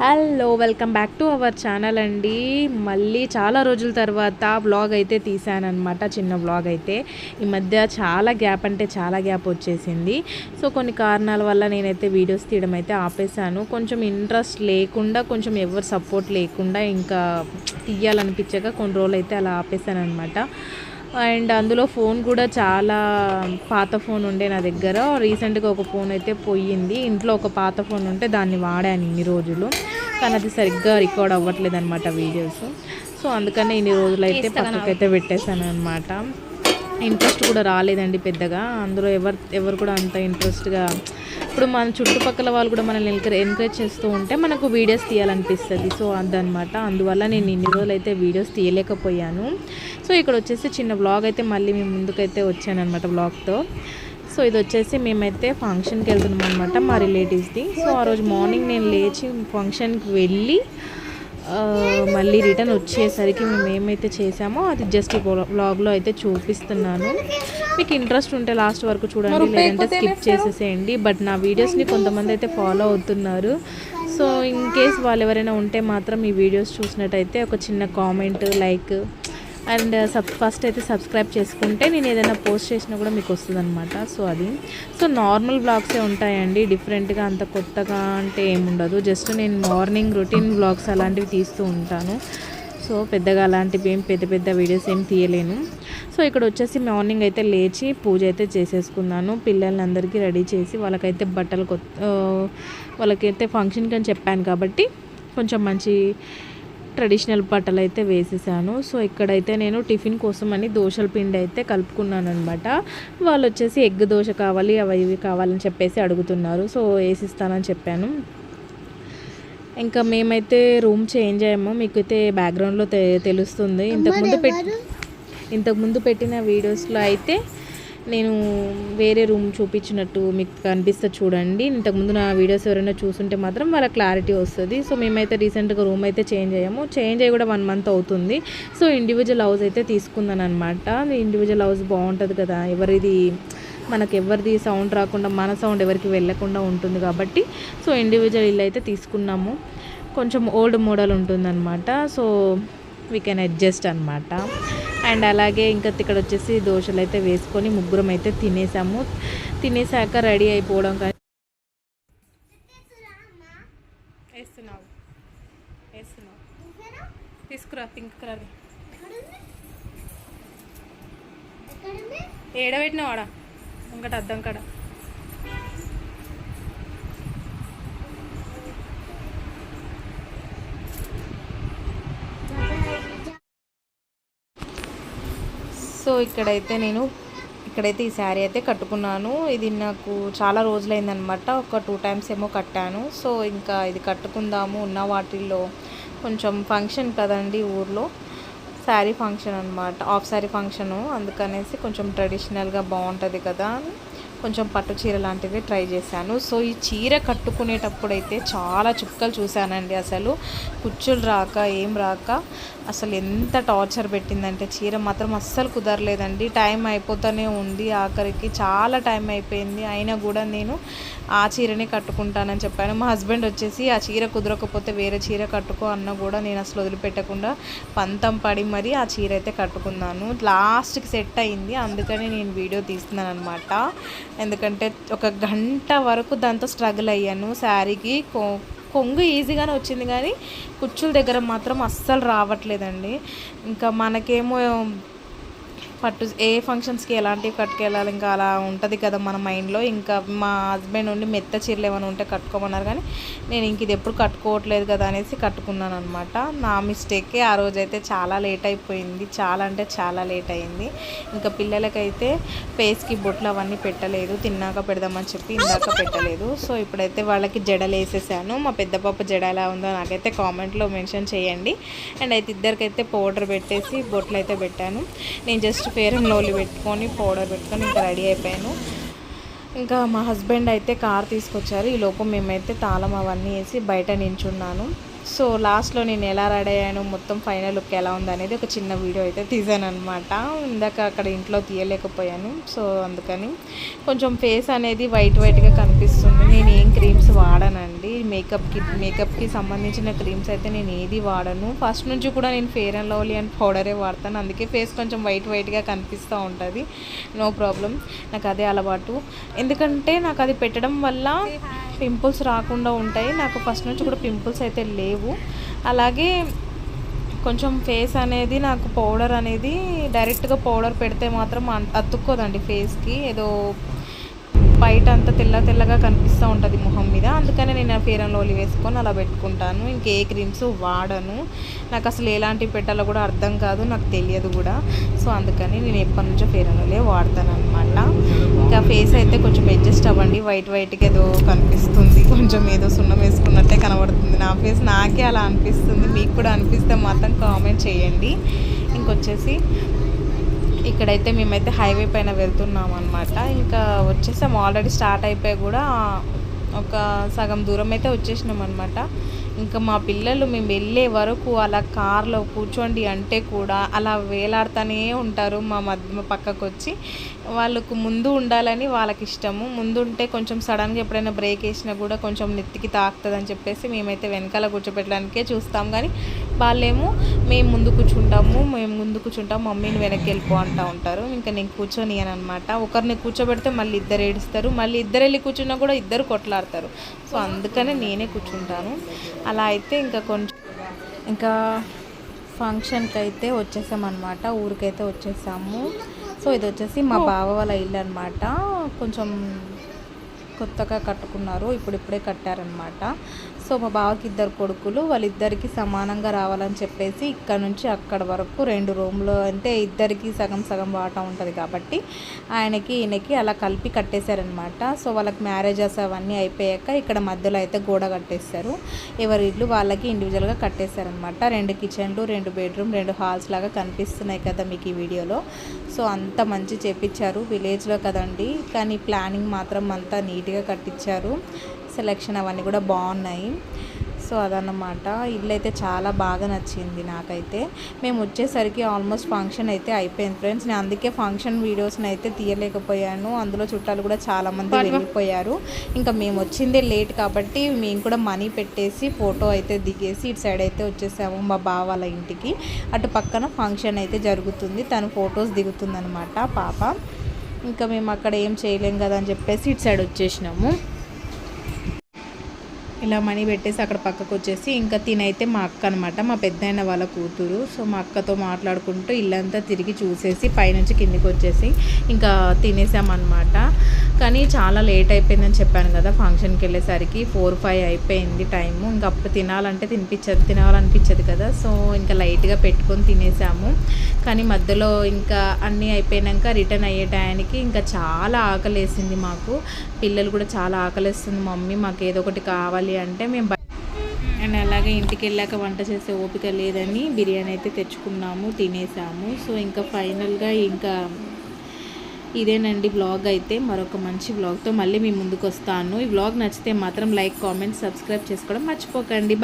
Hello welcome back to our channel అండి. మళ్ళీ చాలా రోజుల తర్వాత వ్లాగ్ అయితే తీసానమాట చిన్న వ్లాగ్ అయితే. ఈ మధ్య చాలా గ్యాప్ అంటే చాలా గ్యాప్ వచ్చేసింది. సో కొన్ని కారణాల వల్ల నేనైతే వీడియోస్ తీయడం అయితే ఆపేసాను కొంచెం ఇంట్రెస్ట్ లేకుండా కొంచెం ఎవరు సపోర్ట్ లేకుండా ఇంకా తీయాలనిపించాక కొన్ని రోజులు అయితే అలా ఆపేసాను అనమాట అండ్ అందులో ఫోన్ కూడా చాలా పాత ఫోన్ ఉండే నా దగ్గర. రీసెంట్గా ఒక ఫోన్ అయితే పోయింది. ఇంట్లో ఒక పాత ఫోన్ ఉంటే దాన్ని వాడాను ఇన్ని రోజులు. కానీ అది సరిగ్గా రికార్డ్ అవ్వట్లేదు అనమాట వీడియోస్ సో అందుకనే ఇన్ని రోజులు అయితే పక్కకైతే పెట్టేశాను అనమాట ఇంట్రెస్ట్ కూడా రాలేదండి పెద్దగా. అందులో ఎవరు ఎవరు కూడా అంత ఇంట్రెస్ట్గా ఇప్పుడు మన చుట్టుపక్కల వాళ్ళు కూడా మనల్ని ఎంకరేజ్ చేస్తూ ఉంటే మనకు వీడియోస్ తీయాలనిపిస్తుంది. సో అదనమాట అందువల్ల నేను ఇన్ని రోజులు అయితే వీడియోస్ తీయలేకపోయాను. సో ఇక్కడ వచ్చేసి చిన్న బ్లాగ్ అయితే మళ్ళీ మేము ముందుకైతే వచ్చాను అనమాట బ్లాగ్తో సో ఇది వచ్చేసి మేమైతే ఫంక్షన్కి వెళ్తున్నాం అనమాట మా రిలేటివ్స్ది సో ఆ రోజు మార్నింగ్ నేను లేచి ఫంక్షన్కి వెళ్ళి మళ్ళీ రిటర్న్ వచ్చేసరికి మేము ఏమైతే చేసామో అది జస్ట్ ఈ వ్లాగ్లో అయితే చూపిస్తున్నాను. మీకు ఇంట్రెస్ట్ ఉంటే లాస్ట్ వరకు చూడండి లేదంటే స్కిప్ చేసేసేయండి. బట్ నా వీడియోస్ని కొంతమంది అయితే ఫాలో అవుతున్నారు. సో ఇన్ కేస్ వాళ్ళు ఎవరైనా ఉంటే మాత్రం ఈ వీడియోస్ చూసినట్టయితే ఒక చిన్న comment like and sub first అయితే సబ్స్క్రైబ్ చేసుకుంటే నేను ఏదైనా పోస్ట్ చేసినా కూడా మీకు వస్తుంది అనమాట సో అది. సో నార్మల్ బ్లాగ్సే ఉంటాయండి. డిఫరెంట్గా అంత కొత్తగా అంటే ఏముండదు. జస్ట్ నేను మార్నింగ్ రొటీన్ బ్లాగ్స్ అలాంటివి తీస్తూ ఉంటాను. సో పెద్దగా అలాంటివి ఏం పెద్ద పెద్ద వీడియోస్ ఏం తీయలేను. సో ఇక్కడ వచ్చేసి మార్నింగ్ అయితే లేచి పూజ అయితే చేసేసుకున్నాను. పిల్లల్ని అందరికీ రెడీ చేసి వాళ్ళకైతే బట్టలు కొత్త వాళ్ళకైతే ఫంక్షన్కి అని చెప్పాను కాబట్టి కొంచెం మంచి ట్రెడిషనల్ బట్టలు అయితే వేసేసాను. సో ఇక్కడైతే నేను టిఫిన్ కోసం అని దోశల పిండి అయితే కలుపుకున్నాను అనమాట వాళ్ళు వచ్చేసి ఎగ్ దోశ కావాలి అవి ఇవి కావాలని చెప్పేసి అడుగుతున్నారు. సో వేసిస్తానని చెప్పాను. ఇంకా మేమైతే రూమ్ చేంజ్ అయ్యాము. మీకైతే బ్యాక్గ్రౌండ్లో తె తెలుస్తుంది. ఇంతకుముందు పెట్టి ఇంతకుముందు పెట్టిన వీడియోస్లో అయితే నేను వేరే రూమ్ చూపించినట్టు మీకు కనిపిస్తుంది చూడండి. ఇంతకుముందు నా వీడియోస్ ఎవరైనా చూస్తుంటే మాత్రం వాళ్ళ క్లారిటీ వస్తుంది. సో మేమైతే రీసెంట్గా రూమ్ అయితే చేంజ్ అయ్యాము. చేంజ్ అయ్యి కూడా వన్ మంత్ అవుతుంది. సో ఇండివిజువల్ హౌస్ అయితే తీసుకున్నాను అనమాట ఇండివిజువల్ హౌస్ బాగుంటుంది కదా. ఎవరిది మనకు ఎవరిది సౌండ్ రాకుండా మన సౌండ్ ఎవరికి వెళ్ళకుండా ఉంటుంది కాబట్టి సో ఇండివిజువల్ ఇల్లు అయితే తీసుకున్నాము. కొంచెం ఓల్డ్ మోడల్ ఉంటుందన్నమాట. సో వీ కెన్ అడ్జస్ట్ అనమాట అండ్ అలాగే ఇంకా ఇక్కడ వచ్చేసి దోశలు అయితే వేసుకొని ముగ్గురం అయితే తినేసాము. తినేసాక రెడీ అయిపోవడం కానీ వేస్తున్నావు. వేస్తున్నావు. తీసుకురా పింక్ కలర్ ఏడబెట్టినావు ఆడ? ఇంకటి అద్దం కాడ. ఇక్కడైతే నేను ఇక్కడైతే ఈ శారీ అయితే కట్టుకున్నాను. ఇది నాకు చాలా రోజులైందనమాట ఒక టూ టైమ్స్ ఏమో కట్టాను. సో ఇంకా ఇది కట్టుకుందాము ఉన్న వాటిల్లో కొంచెం ఫంక్షన్ కదండి ఊర్లో. శారీ ఫంక్షన్ అనమాట ఆఫ్ శారీ ఫంక్షను. అందుకనేసి కొంచెం ట్రెడిషనల్గా బాగుంటుంది కదా అని. కొంచెం పట్టు చీర లాంటివి ట్రై చేశాను. సో ఈ చీర కట్టుకునేటప్పుడు అయితే చాలా చుక్కలు చూశానండి అసలు. కుచ్చులు రాక ఏం రాక అసలు ఎంత టార్చర్ పెట్టిందంటే చీర మాత్రం అస్సలు కుదరలేదండి. టైం అయిపోతూనే ఉంది ఆఖరికి. చాలా టైం అయిపోయింది. అయినా కూడా నేను ఆ చీరనే కట్టుకుంటానని చెప్పాను. మా హస్బెండ్ వచ్చేసి ఆ చీర కుదరకపోతే వేరే చీర కట్టుకో అన్న కూడా నేను అసలు వదిలిపెట్టకుండా పంతం పడి మరీ ఆ చీర అయితే కట్టుకున్నాను. లాస్ట్కి సెట్ అయింది. అందుకని నేను వీడియో తీస్తున్నాను అనమాట ఎందుకంటే ఒక గంట వరకు దాంతో స్ట్రగుల్ అయ్యాను. శారీకి కొ కొంగు ఈజీగానే వచ్చింది కానీ కుచ్చుల దగ్గర మాత్రం అస్సలు రావట్లేదండి. ఇంకా మనకేమో పట్టు ఏ ఫంక్షన్స్కి ఎలాంటివి కట్టుకెళ్ళాలి ఇంకా అలా ఉంటుంది కదా మన మైండ్లో ఇంకా మా హస్బెండ్ ఉండి మెత్త చీరలు ఏమైనా ఉంటే కట్టుకోమన్నారు కానీ నేను ఇంక ఇది ఎప్పుడు కట్టుకోవట్లేదు కదా అనేసి కట్టుకున్నాను అనమాట నా మిస్టేకే ఆ రోజైతే చాలా లేట్ అయిపోయింది. చాలా అంటే చాలా లేట్ అయింది. ఇంకా పిల్లలకైతే ఫేస్కి బొట్లు అవన్నీ పెట్టలేదు. తిన్నాక పెడదామని చెప్పి ఇందాక పెట్టలేదు. సో ఇప్పుడైతే వాళ్ళకి జడలు వేసేసాను. మా పెద్ద పాప జడ ఎలా ఉందో నాకైతే కామెంట్లో మెన్షన్ చేయండి. అండ్ అయితే ఇద్దరికైతే పౌడర్ పెట్టేసి బొట్లు అయితే పెట్టాను. నేను జస్ట్ ఫేర్ అండ్ లవ్లీ పెట్టుకొని పౌడర్ పెట్టుకొని ఇంకా రెడీ అయిపోయాను. ఇంకా మా హస్బెండ్ అయితే కార్ తీసుకొచ్చారు. ఈ లోపు మేమైతే తాళం అవన్నీ వేసి బయట నించున్నాను. సో లాస్ట్లో నేను ఎలా రెడీ అయ్యాను మొత్తం ఫైనల్ లుక్ ఎలా ఉంది అనేది ఒక చిన్న వీడియో అయితే తీసాను అనమాట ఇందాక అక్కడ ఇంట్లో తీయలేకపోయాను సో అందుకని కొంచెం ఫేస్ అనేది వైట్ వైట్గా కనిపిస్తుంది. నేను ఏం క్రీమ్స్ వాడనండి. మేకప్కి మేకప్కి సంబంధించిన క్రీమ్స్ అయితే నేను ఏది వాడను. ఫస్ట్ నుంచి కూడా నేను ఫేర్ అండ్ లవ్లీ అండ్ పౌడరే వాడతాను. అందుకే ఫేస్ కొంచెం వైట్ వైట్గా కనిపిస్తూ ఉంటుంది. నో ప్రాబ్లం నాకు అదే అలవాటు. ఎందుకంటే నాకు అది పెట్టడం వల్ల పింపుల్స్ రాకుండా ఉంటాయి. నాకు ఫస్ట్ నుంచి కూడా పింపుల్స్ అయితే లేవు. అలాగే కొంచెం ఫేస్ అనేది నాకు పౌడర్ అనేది డైరెక్ట్గా పౌడర్ పెడితే మాత్రం అతుక్కోదండి ఫేస్కి. ఏదో బయట అంతా తెల్ల తెల్లగా కనిపిస్తూ ఉంటుంది మొహం మీద. అందుకనే నేను ఆ ఫేర్ అండ్ లవ్లీ వేసుకొని అలా పెట్టుకుంటాను. ఇంకే క్రీమ్స్ వాడను. నాకు అసలు ఎలాంటివి పెట్టాలో కూడా అర్థం కాదు. నాకు తెలియదు కూడా. సో అందుకని నేను ఎప్పటి నుంచో ఫేర్ అండ్ లవ్లీ వాడతాను అనమాట ఇంకా ఫేస్ అయితే కొంచెం అడ్జస్ట్ అవ్వండి. వైట్ వైట్గా ఏదో కనిపిస్తుంది. కొంచెం ఏదో సున్నం వేసుకున్నట్టే కనబడుతుంది నా ఫేస్ నాకే అలా అనిపిస్తుంది. మీకు కూడా అనిపిస్తే మాత్రం కామెంట్ చేయండి. ఇంకొచ్చేసి ఇక్కడైతే మేమైతే హైవే పైన వెళ్తున్నాం అనమాట ఇంకా వచ్చేసాం. ఆల్రెడీ స్టార్ట్ అయిపోయి కూడా ఒక సగం దూరం అయితే వచ్చేసినాం అనమాట ఇంకా మా పిల్లలు మేము వెళ్ళే వరకు అలా కార్లో కూర్చోండి అంటే కూడా అలా వేలాడుతూనే ఉంటారు మా మధ్య పక్కకు వచ్చి వాళ్ళకు ముందు ఉండాలని వాళ్ళకి ఇష్టము ముందు ఉంటే కొంచెం సడన్గా ఎప్పుడైనా బ్రేక్ వేసినా కూడా కొంచెం నెత్తికి తాకుతుంది అని చెప్పేసి మేమైతే వెనకాల కూర్చోపెట్టడానికే చూస్తాం. కానీ వాళ్ళేమో మేము ముందు కూర్చుంటాము మేము ముందు కూర్చుంటాం మమ్మీని వెనక్కి వెళ్ళిపో అంటూ ఉంటారు. ఇంకా నేను కూర్చొని అని అనమాట ఒకరిని కూర్చోబెడితే మళ్ళీ ఇద్దరు ఏడుస్తారు. మళ్ళీ ఇద్దరు వెళ్ళి కూర్చున్నా కూడా ఇద్దరు కొట్లాడతారు. సో అందుకనే నేనే కూర్చుంటాను. అలా అయితే ఇంకా కొంచెం ఇంకా ఫంక్షన్కి అయితే వచ్చేసామన్నమాట ఊరికైతే వచ్చేసాము. సో ఇది వచ్చేసి మా బావ వాళ్ళ ఇల్లు అనమాట. కొంచెం కొత్తగా కట్టుకున్నారు ఇప్పుడిప్పుడే కట్టారనమాట సో మా బావకి ఇద్దరు కొడుకులు వాళ్ళిద్దరికి సమానంగా రావాలని చెప్పేసి ఇక్కడ నుంచి అక్కడ వరకు రెండు రూమ్లు అంటే ఇద్దరికి సగం సగం వాటా ఉంటుంది కాబట్టి ఆయనకి ఈయనకి అలా కలిపి కట్టేశారనమాట సో వాళ్ళకి మ్యారేజెస్ అవన్నీ అయిపోయాక ఇక్కడ మధ్యలో అయితే గోడ కట్టేశారు. ఎవరి ఇల్లు వాళ్ళకి ఇండివిజువల్గా కట్టేశారనమాట రెండు కిచెన్లు రెండు బెడ్రూమ్ రెండు హాల్స్ లాగా కనిపిస్తున్నాయి కదా మీకు ఈ వీడియోలో. సో అంత మంచి చేపించారు విలేజ్లో కదండి. కానీ ప్లానింగ్ మాత్రం అంతా నీట్ నీట్గా కట్టించారు. సెలెక్షన్ అవన్నీ కూడా బాగున్నాయి. సో అదన్నమాట. ఇల్లు అయితే చాలా బాగా నచ్చింది నాకైతే. మేము వచ్చేసరికి ఆల్మోస్ట్ ఫంక్షన్ అయితే అయిపోయింది ఫ్రెండ్స్ నేను అందుకే ఫంక్షన్ వీడియోస్ని అయితే తీయలేకపోయాను. అందులో చుట్టాలు కూడా చాలామంది వెళ్ళిపోయారు. ఇంకా మేము వచ్చిందే లేట్ కాబట్టి మేము కూడా మనీ పెట్టేసి ఫోటో అయితే దిగేసి ఇటు సైడ్ అయితే వచ్చేసాము మా బావ వాళ్ళ ఇంటికి. అటు పక్కన ఫంక్షన్ అయితే జరుగుతుంది. తను ఫొటోస్ దిగుతుందనమాట పాప. ఇంకా మేము అక్కడ ఏం చేయలేం కదా అని చెప్పేసి ఇటు సైడ్ వచ్చేసినాము. ఇలా మనీ పెట్టేసి అక్కడ పక్కకు వచ్చేసి ఇంకా తినైతే మా అక్క అనమాట మా పెద్దయిన వాళ్ళ కూతురు. సో మా అక్కతో మాట్లాడుకుంటూ ఇల్లంతా తిరిగి చూసేసి పైనుంచి కిందికి వచ్చేసి ఇంకా తినేసామన్నమాట. కానీ చాలా లేట్ అయిపోయిందని చెప్పాను కదా ఫంక్షన్కి వెళ్ళేసరికి ఫోర్ ఫైవ్ అయిపోయింది టైము ఇంకా అప్పుడు తినాలంటే తినిపించదు తినాలనిపించదు కదా. సో ఇంకా లైట్గా పెట్టుకొని తినేసాము. కానీ మధ్యలో ఇంకా అన్నీ అయిపోయాక రిటర్న్ అయ్యే టయానికి ఇంకా చాలా ఆకలేసింది మాకు. పిల్లలు కూడా చాలా ఆకలిస్తుంది. మమ్మీ మాకు ఏదో ఒకటి కావాలి అంటే మేము అండ్ అలాగే ఇంటికి వెళ్ళాక వంట చేసే ఓపిక లేదని బిర్యానీ అయితే తెచ్చుకున్నాము తినేసాము. సో ఇంకా ఫైనల్గా ఇంకా ఇదేనండి బ్లాగ్ అయితే. మరొక మంచి బ్లాగ్తో మళ్ళీ మీ ముందుకు వస్తాను ఈ బ్లాగ్ నచ్చితే మాత్రం లైక్ కామెంట్ సబ్స్క్రైబ్ చేసుకోవడం మర్చిపోకండి.